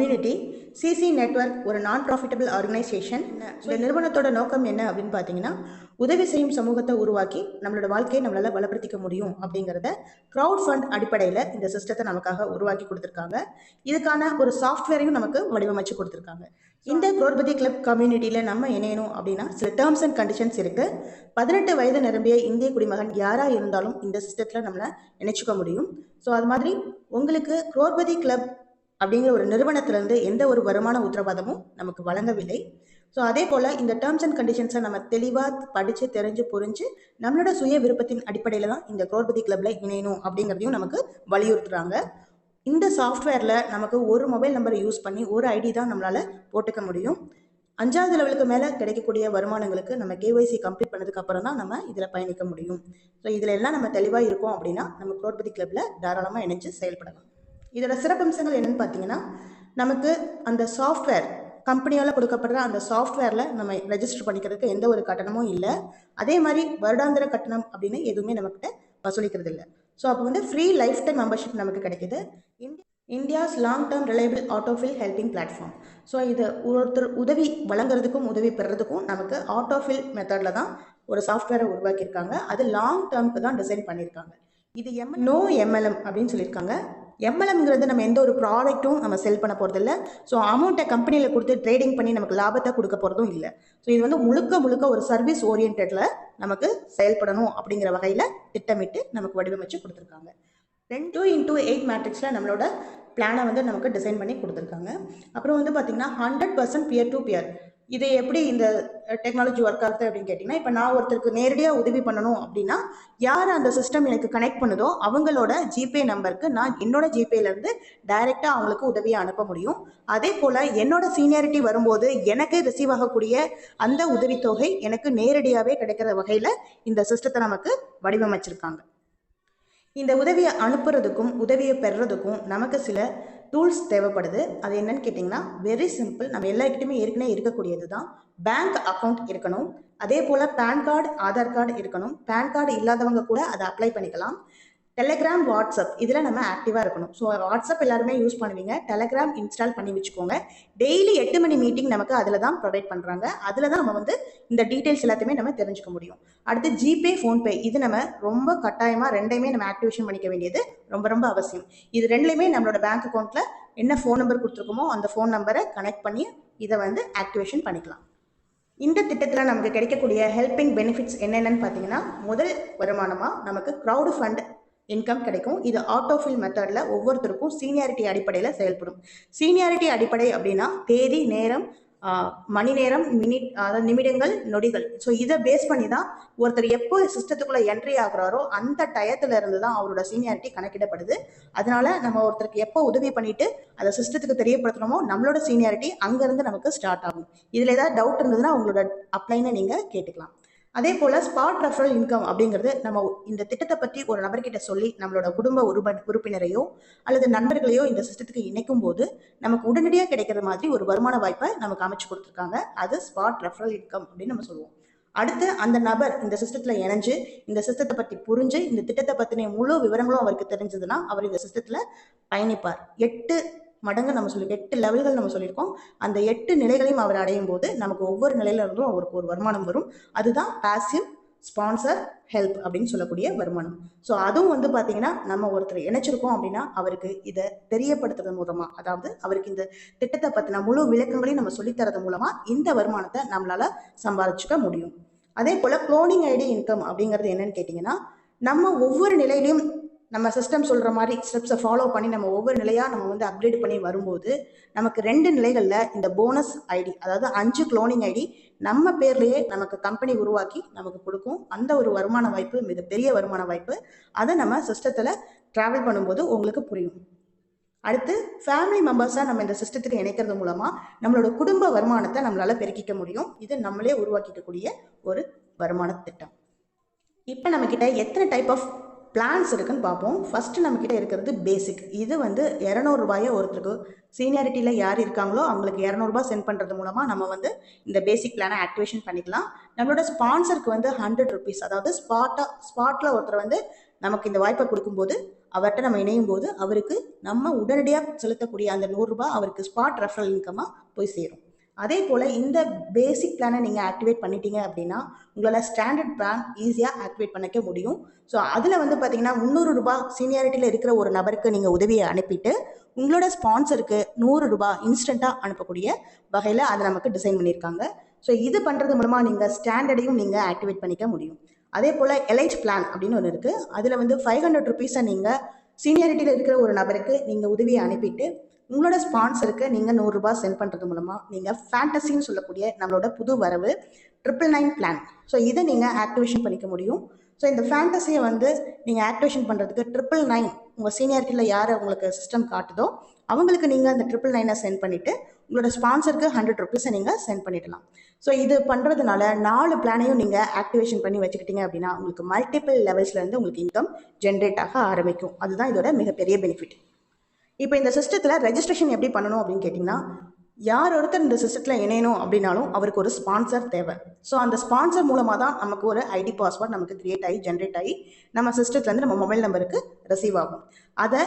Community CC network ஒரு நான் profitable organisation இந்த நிறுவனத்தோட நோக்கம் என்ன அப்படின்னு பார்த்தீங்கன்னா உதவி செய்யும் சமூகத்தை உருவாக்கி நம்மளோட வாழ்க்கையை நம்மளால பலப்படுத்திக்க முடியும் அப்படிங்கிறத க்ரௌட் ஃபண்ட் அடிப்படையில் இந்த சிஸ்டத்தை நமக்காக உருவாக்கி கொடுத்துருக்காங்க. இதுக்கான ஒரு சாஃப்ட்வேரையும் நமக்கு வடிவமைச்சு கொடுத்துருக்காங்க. இந்த குரோர்பதி கிளப் கம்யூனிட்டியில் நம்ம இணையணும் அப்படின்னா சில டேர்ம்ஸ் அண்ட் கண்டிஷன்ஸ் இருக்குது பதினெட்டு வயது நிரம்பிய இந்திய குடிமகன் யாராக இருந்தாலும் இந்த சிஸ்டத்தில் நம்மளை இணைச்சிக்க முடியும். ஸோ அது மாதிரி உங்களுக்கு குரோர்பதி கிளப் அப்படிங்கிற ஒரு நிறுவனத்திலேருந்து எந்த ஒரு வருமான உத்தரவாதமும் நமக்கு வழங்கவில்லை. ஸோ அதே போல் இந்த டேர்ம்ஸ் அண்ட் கண்டிஷன்ஸை நம்ம தெளிவாக படித்து தெரிஞ்சு புரிஞ்சு நம்மளோட சுய விருப்பத்தின் அடிப்படையில் தான் இந்த குரோர்பதி கிளப்பில் இணையணும் அப்படிங்கிறதையும் நமக்கு வலியுறுத்துறாங்க. இந்த சாஃப்ட்வேரில் நமக்கு ஒரு மொபைல் நம்பரை யூஸ் பண்ணி ஒரு ஐடி தான் நம்மளால் போட்டுக்க முடியும். அஞ்சாவது லெவலுக்கு மேலே கிடைக்கக்கூடிய வருமானங்களுக்கு நம்ம கேஒய்சி கம்ப்ளீட் பண்ணதுக்கு அப்புறம் தான் நம்ம இதில் பயணிக்க முடியும். ஸோ இதில் எல்லாம் நம்ம தெளிவாக இருக்கோம் அப்படின்னா நம்ம குரோர்பதி கிளப்பில் தாராளமாக இணைஞ்சு செயல்படலாம். இதோட சிறப்பம்சங்கள் என்னென்னு பார்த்தீங்கன்னா நமக்கு அந்த சாஃப்ட்வேர் கம்பெனியால் கொடுக்கப்படுற அந்த சாஃப்ட்வேரில் நம்ம ரெஜிஸ்டர் பண்ணிக்கிறதுக்கு எந்த ஒரு கட்டணமும் இல்லை. அதே மாதிரி வருடாந்திர கட்டணம் அப்படின்னு எதுவுமே நம்மக்கிட்ட வசூலிக்கிறது இல்லை. ஸோ அப்போ வந்து ஃப்ரீ லைஃப் டைம் மெம்பர்ஷிப் நமக்கு கிடைக்கிது. India's long term reliable autofill helping platform so இது ஒருத்தர் உதவி வழங்குறதுக்கும் உதவி பெறதுக்கும் நமக்கு ஆட்டோஃபில் மெத்தடில் தான் ஒரு சாஃப்ட்வேரை உருவாக்கியிருக்காங்க. அது லாங் டேர்முக்கு தான் டிசைன் பண்ணியிருக்காங்க. இது எம் நோ எம்எல்எம் அப்படின்னு சொல்லியிருக்காங்க. எம்எல்எம்ங்கிறது நம்ம எந்த ஒரு ப்ராடக்ட்டும் நம்ம செல் பண்ண போகிறதில்ல ஸோ அமௌண்ட்டை கம்பெனியில் கொடுத்து ட்ரேடிங் பண்ணி நமக்கு லாபத்தை கொடுக்க போகிறதும் இல்லை. ஸோ இது வந்து முழுக்க முழுக்க ஒரு சர்வீஸ் ஓரியன்டில் நமக்கு செயல்படணும் அப்படிங்கிற வகையில் திட்டமிட்டு நமக்கு வடிவமைச்சு கொடுத்துருக்காங்க. ரெண்டு இன்டூ எயிட் மேட்ரிக்ஸில் நம்மளோட பிளானை வந்து நமக்கு டிசைன் பண்ணி கொடுத்துருக்காங்க. அப்புறம் வந்து பார்த்திங்கன்னா hundred percent peer to peer இது எப்படி இந்த டெக்னாலஜி ஒர்க் ஆகுது அப்படின்னு கேட்டிங்கன்னா இப்போ நான் ஒருத்தருக்கு நேரடியாக உதவி பண்ணணும் அப்படின்னா யார் அந்த சிஸ்டம் எனக்கு கனெக்ட் பண்ணுதோ அவங்களோட ஜிபே நம்பருக்கு நான் என்னோட ஜிபேலேருந்து டைரெக்டாக அவங்களுக்கு உதவியை அனுப்ப முடியும். அதே போல் என்னோட சீனியாரிட்டி வரும்போது எனக்கு ரிசீவ் ஆகக்கூடிய அந்த உதவித்தொகை எனக்கு நேரடியாகவே கிடைக்கிற வகையில் இந்த சிஸ்டத்தை நமக்கு வடிவமைச்சிருக்காங்க. இந்த உதவியை அனுப்புறதுக்கும் உதவியை பெறுறதுக்கும் நமக்கு சில டூல்ஸ் தேவைப்படுது. அது என்னன்னு கேட்டிங்கன்னா வெரி சிம்பிள் நம்ம எல்லாருக்கிட்டையுமே ஏற்கனவே இருக்கக்கூடியது தான் பேங்க் அக்கௌண்ட் இருக்கணும். அதே போல் பேன் கார்டு ஆதார் கார்டு இருக்கணும். பேன் கார்டு இல்லாதவங்க கூட அதை அப்ளை பண்ணிக்கலாம். டெலகிராம் வாட்ஸ்அப் இதில் நம்ம ஆக்டிவாக இருக்கணும். ஸோ வாட்ஸ்அப் எல்லாருமே யூஸ் பண்ணுவீங்க. டெலகிராம் இன்ஸ்டால் பண்ணி வச்சுக்கோங்க. டெய்லி எட்டு மணி மீட்டிங் நமக்கு அதில் தான் ப்ரொவைட் பண்ணுறாங்க அதில் தான் நம்ம வந்து இந்த டீட்டெயில்ஸ் எல்லாத்தையுமே நம்ம தெரிஞ்சுக்க முடியும். அடுத்து ஜிபே ஃபோன்பே இது நம்ம ரொம்ப கட்டாயமாக ரெண்டையுமே நம்ம ஆக்டிவேஷன் பண்ணிக்க வேண்டியது ரொம்ப ரொம்ப அவசியம். இது ரெண்டுலையுமே நம்மளோட பேங்க் அக்கௌண்ட்டில் என்ன ஃபோன் நம்பர் கொடுத்துருக்கோமோ அந்த ஃபோன் நம்பரை கனெக்ட் பண்ணி இதை வந்து ஆக்டிவேஷன் பண்ணிக்கலாம். இந்த திட்டத்தில் நமக்கு கிடைக்கக்கூடிய ஹெல்பிங் பெனிஃபிட்ஸ் என்னென்னு பார்த்தீங்கன்னா முதல் வருமானமாக நமக்கு க்ரௌடு ஃபண்ட் இன்கம் கிடைக்கும். இது ஆட்டோஃபில் மெத்தடில் ஒவ்வொருத்தருக்கும் சீனியாரிட்டி அடிப்படையில் செயல்படும். சீனியாரிட்டி அடிப்படை அப்படின்னா தேதி நேரம் மணி நேரம் மினிட் அதாவது நிமிடங்கள் நொடிகள். ஸோ இதை பேஸ் பண்ணி தான் ஒருத்தர் எப்போ சிஸ்டத்துக்குள்ளே என்ட்ரி ஆகுறாரோ அந்த டயத்துல இருந்து தான் அவரோட சீனியாரிட்டி கணக்கிடப்படுது. அதனால நம்ம ஒருத்தருக்கு எப்போ உதவி பண்ணிட்டு அதை சிஸ்டத்துக்கு தெரியப்படுத்தணுமோ நம்மளோட சீனியாரிட்டி அங்கேருந்து நமக்கு ஸ்டார்ட் ஆகும். இதில் ஏதாவது டவுட் இருந்ததுன்னா உங்களோட அப்ளைனை நீங்கள் கேட்டுக்கலாம். அதே போல் ஸ்பாட் ரெஃபரல் இன்கம் அப்படிங்கிறது நம்ம இந்த திட்டத்தை பற்றி ஒரு நபர்கிட்ட சொல்லி நம்மளோட குடும்ப உறுப உறுப்பினரையோ அல்லது நண்பர்களையோ இந்த சிஸ்டத்துக்கு இணைக்கும் போது நமக்கு உடனடியாக கிடைக்கிற மாதிரி ஒரு வருமான வாய்ப்பை நமக்கு அமைச்சு கொடுத்துருக்காங்க. அது ஸ்பாட் ரெஃபரல் இன்கம் அப்படின்னு நம்ம சொல்லுவோம். அடுத்து அந்த நபர் இந்த சிஸ்டத்தில் இணைஞ்சு இந்த சிஸ்டத்தை பற்றி புரிஞ்சு இந்த திட்டத்தை பற்றின முழு விவரங்களும் அவருக்கு தெரிஞ்சதுன்னா அவர் இந்த சிஸ்டத்தில் பயணிப்பார். எட்டு மடங்கு நம்ம சொல்லி எட்டு லெவல்கள் நம்ம சொல்லியிருக்கோம். அந்த எட்டு நிலைகளையும் அவர் அடையும் போது நமக்கு ஒவ்வொரு நிலையிலிருந்தும் அவருக்கு ஒரு வருமானம் வரும். அதுதான் பாசிவ் ஸ்பான்சர் ஹெல்ப் அப்படின்னு சொல்லக்கூடிய வருமானம். ஸோ அதுவும் வந்து பார்த்தீங்கன்னா நம்ம ஒருத்தர் இணைச்சிருக்கோம் அப்படின்னா அவருக்கு இதை தெரியப்படுத்துறது மூலமாக அதாவது அவருக்கு இந்த திட்டத்தை பற்றின முழு விளக்கங்களையும் நம்ம சொல்லித்தரது மூலமாக இந்த வருமானத்தை நம்மளால் சம்பாதிச்சுக்க முடியும். அதே போல் குளோனிங் ஐடி இன்கம் அப்படிங்கிறது என்னன்னு கேட்டிங்கன்னா நம்ம ஒவ்வொரு நிலையிலையும் நம்ம சிஸ்டம் சொல்கிற மாதிரி ஸ்டெப்ஸை ஃபாலோ பண்ணி நம்ம ஒவ்வொரு நிலையாக நம்ம வந்து அப்கிரேட் பண்ணி வரும்போது நமக்கு ரெண்டு நிலைகளில் இந்த போனஸ் ஐடி அதாவது அஞ்சு க்ளோனிங் ஐடி நம்ம பேர்லேயே நமக்கு கம்பெனி உருவாக்கி நமக்கு கொடுக்கும். அந்த ஒரு வருமான வாய்ப்பு மிகப்பெரிய வருமான வாய்ப்பு. அதை நம்ம சிஸ்டத்தில் ட்ராவல் பண்ணும்போது உங்களுக்கு புரியும். அடுத்து ஃபேமிலி மெம்பர்ஸாக நம்ம இந்த சிஸ்டத்துக்கு இணைக்கிறது மூலமாக நம்மளோட குடும்ப வருமானத்தை நம்மளால் பெருக்கிக்க முடியும். இது நம்மளே உருவாக்கிக்கக்கூடிய ஒரு வருமான திட்டம். இப்போ நம்மக்கிட்ட எத்தனை டைப் ஆஃப் பிளான்ஸ் இருக்குன்னு பார்ப்போம். ஃபஸ்ட்டு நம்மக்கிட்ட இருக்கிறது பேசிக் இது வந்து இரநூறுபாயை ஒருத்தருக்கு சீனியாரிட்டியில் யார் இருக்காங்களோ அவங்களுக்கு இரநூறுபா சென்ட் பண்ணுறது மூலமாக நம்ம வந்து இந்த பேசிக் பிளானை ஆக்டிவேஷன் பண்ணிக்கலாம். நம்மளோட ஸ்பான்சருக்கு வந்து ஹண்ட்ரட் ருபீஸ் அதாவது ஸ்பாட்டாக ஸ்பாட்டில் ஒருத்தர் வந்து நமக்கு இந்த வாய்ப்பை கொடுக்கும்போது அவர்கிட்ட நம்ம இணையும் போது அவருக்கு நம்ம உடனடியாக செலுத்தக்கூடிய அந்த நூறுரூபா அவருக்கு ஸ்பாட் ரெஃபரல் இன்கமாக போய் சேரும். அதே போல் இந்த பேசிக் பிளானை நீங்கள் ஆக்டிவேட் பண்ணிட்டீங்க அப்படின்னா உங்களால் ஸ்டாண்டர்ட் பிளான் ஈஸியாக ஆக்டிவேட் பண்ணிக்க முடியும். ஸோ அதில் வந்து பார்த்தீங்கன்னா முந்நூறு ரூபாய் சீனியாரிட்டியில் இருக்கிற ஒரு நபருக்கு நீங்கள் உதவியை அனுப்பிட்டு உங்களோட ஸ்பான்சருக்கு நூறு ரூபாய் இன்ஸ்டண்ட்டாக அனுப்பக்கூடிய வகையில் அதை நமக்கு டிசைன் பண்ணியிருக்காங்க ஸோ இது பண்ணுறது மூலமாக நீங்கள் ஸ்டாண்டர்டையும் நீங்கள் ஆக்டிவேட் பண்ணிக்க முடியும். அதே போல் எலைட் பிளான் அப்படின்னு ஒன்று இருக்குது அதில் வந்து ஃபைவ் ஹண்ட்ரட் ருபீஸை நீங்கள் சீனியாரிட்டியில் இருக்கிற ஒரு நபருக்கு நீங்கள் உதவியை அனுப்பிட்டு உங்களோட ஸ்பான்சருக்கு நீங்கள் நூறுரூபா சென்ட் பண்ணுறது மூலமாக நீங்கள் ஃபேண்டசின்னு சொல்லக்கூடிய நம்மளோட புது வரவு ட்ரிபிள் நைன் பிளான் ஸோ இதை நீங்கள் ஆக்டிவேஷன் பண்ணிக்க முடியும். ஸோ இந்த ஃபேண்டசியை வந்து நீங்கள் ஆக்டிவேஷன் பண்ணுறதுக்கு ட்ரிபிள் நைன் உங்கள் சீனியாரிட்டியில் யார் உங்களுக்கு சிஸ்டம் காட்டுதோ அவங்களுக்கு நீங்கள் அந்த ட்ரிபிள் நைனை சென்ட் பண்ணிவிட்டு உங்களோட ஸ்பான்சருக்கு ஹண்ட்ரட் ருபீஸை நீங்கள் சென்ட் பண்ணிடலாம். ஸோ இது பண்ணுறதுனால நாலு பிளானையும் நீங்கள் ஆக்டிவேஷன் பண்ணி வச்சுக்கிட்டீங்க அப்படின்னா உங்களுக்கு மல்டிபிள் லெவல்ஸ்லேருந்து உங்களுக்கு இன்கம் ஜென்ரேட் ஆக ஆரம்பிக்கும். அதுதான் இதோட மிகப்பெரிய பெனிஃபிட் இப்போ இந்த சிஸ்டத்தில் ரெஜிஸ்ட்ரேஷன் எப்படி பண்ணணும் அப்படின்னு கேட்டிங்கன்னா யார் ஒருத்தர் இந்த சிஸ்டத்தில் இணையணும் அப்படின்னாலும் அவருக்கு ஒரு ஸ்பான்சர் தேவை. ஸோ அந்த ஸ்பான்சர் மூலமாக தான் நமக்கு ஒரு ஐடி பாஸ்வேர்ட் நமக்கு க்ரியேட் ஆகி ஜென்ரேட் ஆகி நம்ம சிஸ்டத்துலேருந்து நம்ம மொபைல் நம்பருக்கு ரிசீவ் ஆகும். அதை